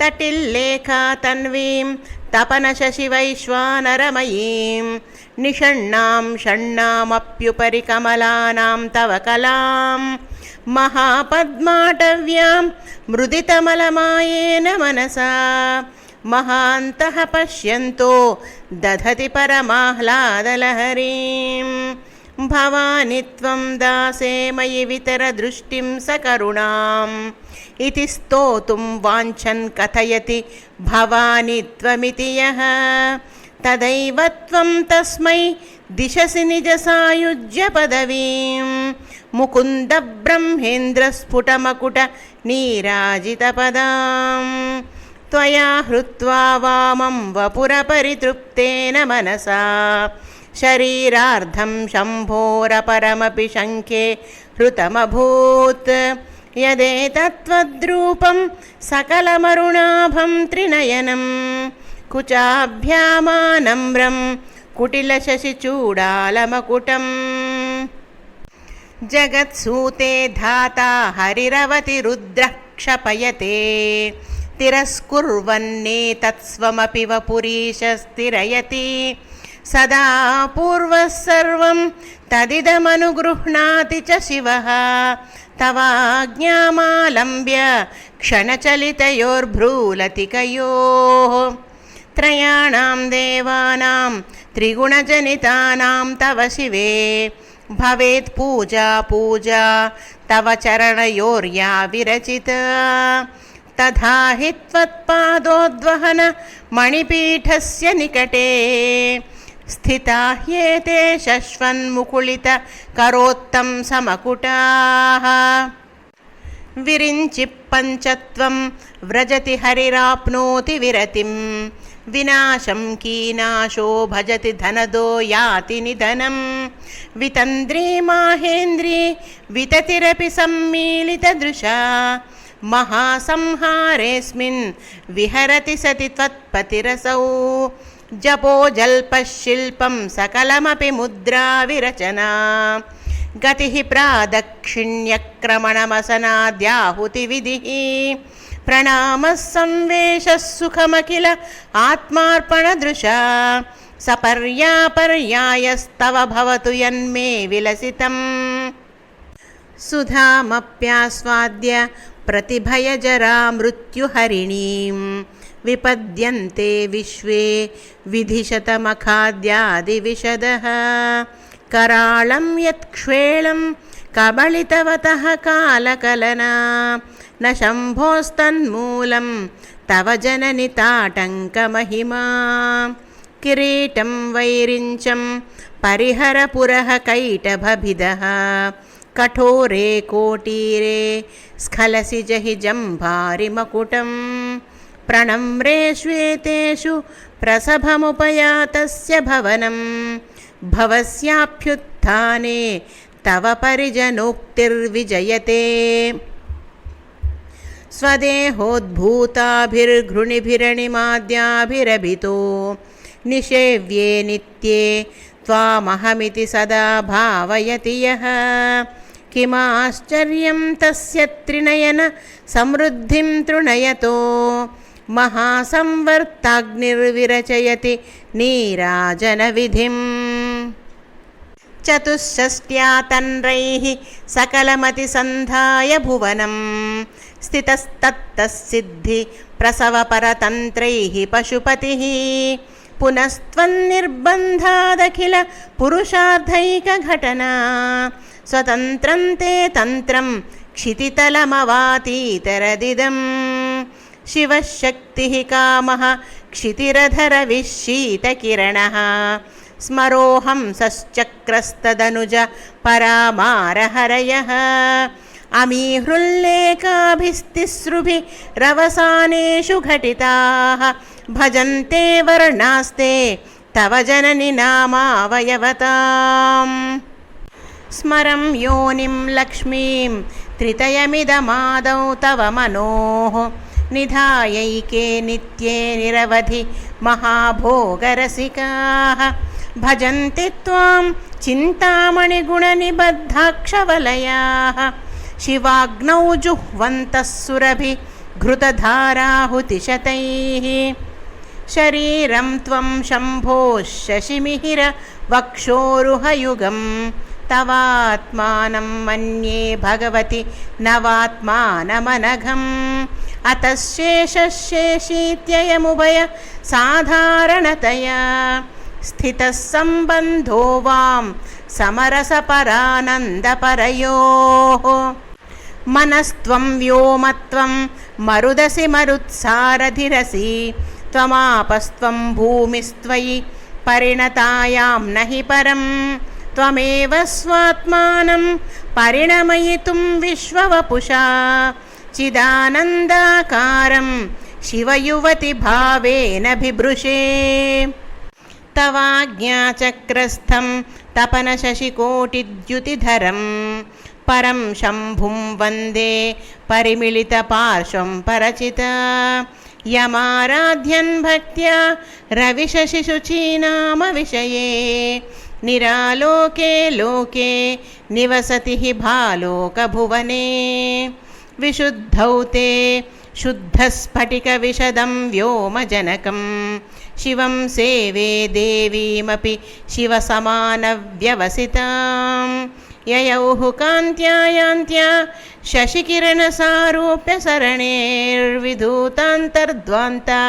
तटिल्लेखा तन्वीं तपनशशिवैश्वानरमयीं निषण्णां षण्णामप्युपरि कमलानां तव कलां महापद्माटव्यां मृदितमलमायेन मनसा महान्तः पश्यन्तो दधति परमाह्लादलहरीं भवानि त्वं दासे मयि वितरदृष्टिं सकरुणाम् इति स्तोतुं वाञ्छन् कथयति भवानि त्वमिति यः तदैव त्वं तस्मै दिशसि निजसायुज्यपदवीं मुकुन्दब्रह्मेन्द्रस्फुटमकुट नीराजितपदां त्वया हृत्वा वामं वपुरपरितृप्तेन मनसा शरीरार्धं शम्भोरपरमपि शङ्खे हृतमभूत्। यदेतत्त्वद्रूपं सकलमरुणाभं त्रिनयनं कुचाभ्यामानम्रं कुटिलशशिचूडालमकुटम् जगत्सूते धाता हरिरवतिरुद्रः क्षपयते तिरस्कुर्वन्नेतत्स्वमपि वपुरीशस्तिरयति सदा पूर्वः सर्वं तदिदमनुगृह्णाति च शिवः तवाज्ञामालम्ब्य क्षणचलितयोर्भ्रूलतिकयोः त्रयाणां देवानां त्रिगुणजनितानां तव शिवे भवेत् पूजा पूजा तव चरणयोर्या विरचिता तथा हि त्वत्पादोद्वहन मणिपीठस्य निकटे स्थिता ह्येते शश्वन्मुकुलित करोत्तं समकुटाः। विरिञ्चि पञ्चत्वं व्रजति हरिराप्नोति विरतिं विनाशं कीनाशो भजति धनदो याति निधनं। वितन्द्री माहेन्द्री विततिरपि सम्मीलितदृशा महासंहारेऽस्मिन् विहरति सति त्वत्पतिरसौ जपो जल्पः शिल्पं सकलमपि मुद्राविरचना गतिः प्रादक्षिण्यक्रमणमसनाद्याहुतिविधिः प्रणामः संवेशः सुखमखिल आत्मार्पणदृशा सपर्यापर्यायस्तव भवतु यन्मे विलसितम् सुधामप्यास्वाद्य प्रतिभयजरा मृत्युहरिणीं विपद्यन्ते विश्वे विधिशतमखाद्यादिविशदः कराळं यत्क्ष्वेळं कबलितवतः कालकलना न शम्भोस्तन्मूलं तव जननि ताटङ्कमहिमा किरीटं वैरिञ्चं परिहरपुरः कैटभभिदः कठोरे कोटीरे स्खलसि जहि जम्भारिमकुटं प्रणम्रे श्वेतेषु प्रसभमुपयातस्य भवनं। भवस्याभ्युत्थाने तव परिजनोक्तिर्विजयते। स्वदेहोद्भूताभिर्घृणिभिरणिमाद्याभिरभितो। निषेव्ये नित्ये त्वामहमिति सदा भावयति यः। किमाश्चर्यं तस्य त्रिनयन तृणयतो। महासंवर्ताग्निर्विरचयति नीराजनविधिम्। चतुष्षष्ट्या तन्त्रैः सकलमतिसन्धाय भुवनं स्थितस्तत्तः सिद्धि प्रसवपरतन्त्रैः पशुपतिः। पुनस्त्वन्निर्बन्धादखिल पुरुषार्थैकघटना स्वतन्त्रं ते तन्त्रं क्षितितलमवातीतरदिदम् शिवः शक्तिः कामः क्षितिरधरविशीतकिरणः स्मरोऽहं सश्चक्रस्तदनुज परामारहरयः अमीहृल्लेखाभिस्तिसृभिरवसानेषु घटिताः भजन्ते वर्णास्ते तव जननि नामावयवताम् स्मरं योनिं लक्ष्मीं त्रितयमिदमादौ तव मनोः निधायैके नित्ये निरवधि महाभोगरसिकाः। भजन्ति त्वां चिन्तामणिगुणनिबद्धाक्षवलयाः। शिवाग्नौ जुह्वन्तः सुरभि घृतधाराहुतिशतैः। शरीरं त्वं शम्भो शशिमिहिर वक्षोरुहयुगं तवात्मानं मन्ये भगवति नवात्मानमनघम्। अतः शेषशेषीत्ययमुभय साधारणतया स्थितः सम्बन्धो वां समरसपरानन्दपरयोः मनस्त्वं व्योमत्वं मरुदसि मरुत्सारधिरसि त्वमापस्त्वं भूमिस्त्वयि परिणतायां न हि परं त्वमेव स्वात्मानं परिणमयितुं विश्ववपुषा चिदानन्दाकारं शिवयुवति भावेन बिभृशे तवाज्ञाचक्रस्थं तपनशशिकोटिद्युतिधरं परं शम्भुं वन्दे परिमिलितपार्श्वं परचित यमाराध्यन् भक्त्या रविशशिशुचीनामविषये निरालोके लोके निवसति हि भालोकभुवने विशुद्धौ ते शुद्धस्फटिकविशदं व्योमजनकं शिवं सेवे देवीमपि यौ ययौः कान्त्यायान्त्या शशिकिरणसारूप्यसरणेर्विधूतान्तर्ध्वान्ता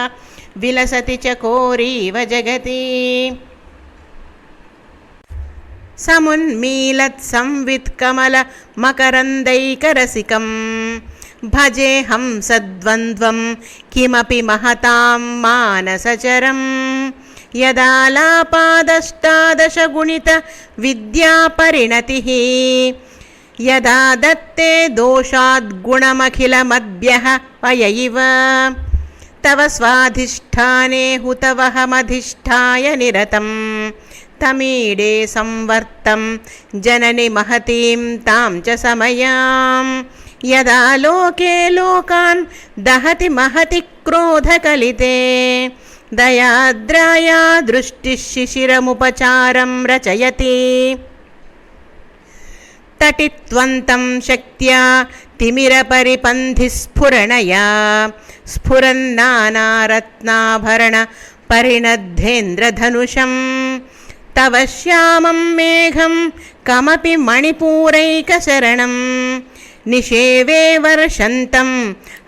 विलसति चोरीव जगती। సమున్మీలత్ సంవిత్ కమల మకరందైకరసికం భజేహం సద్వంద్వం కిమపి మహతాం మానసచరం యదాలాపాదష్టాదశగుణిత విద్యాపరిణతి యదా దత్తే దోషాద్గుణమఖిలమద్భ్యः పయ ఇవ తవ స్వాధిష్టానే హుతవహమధిష్టాయ నిరతం तमीडे संवर्तं, जननि महतीं तां च समयां। यदा लोके लोकान् दहति महति क्रोधकलिते, दयाद्राया दृष्टिः शिशिरमुपचारं रचयति। तटित्वन्तं शक्त्या तिमिरपरिपन्थिस्फुरणया स्फुरन्नानारत्नाभरणपरिणद्धेन्द्रधनुषं तव श्यामं मेघं कमपि मणिपूरैकशरणं निषेवे वर्षन्तं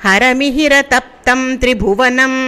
हरमिहिरतप्तं त्रिभुवनम्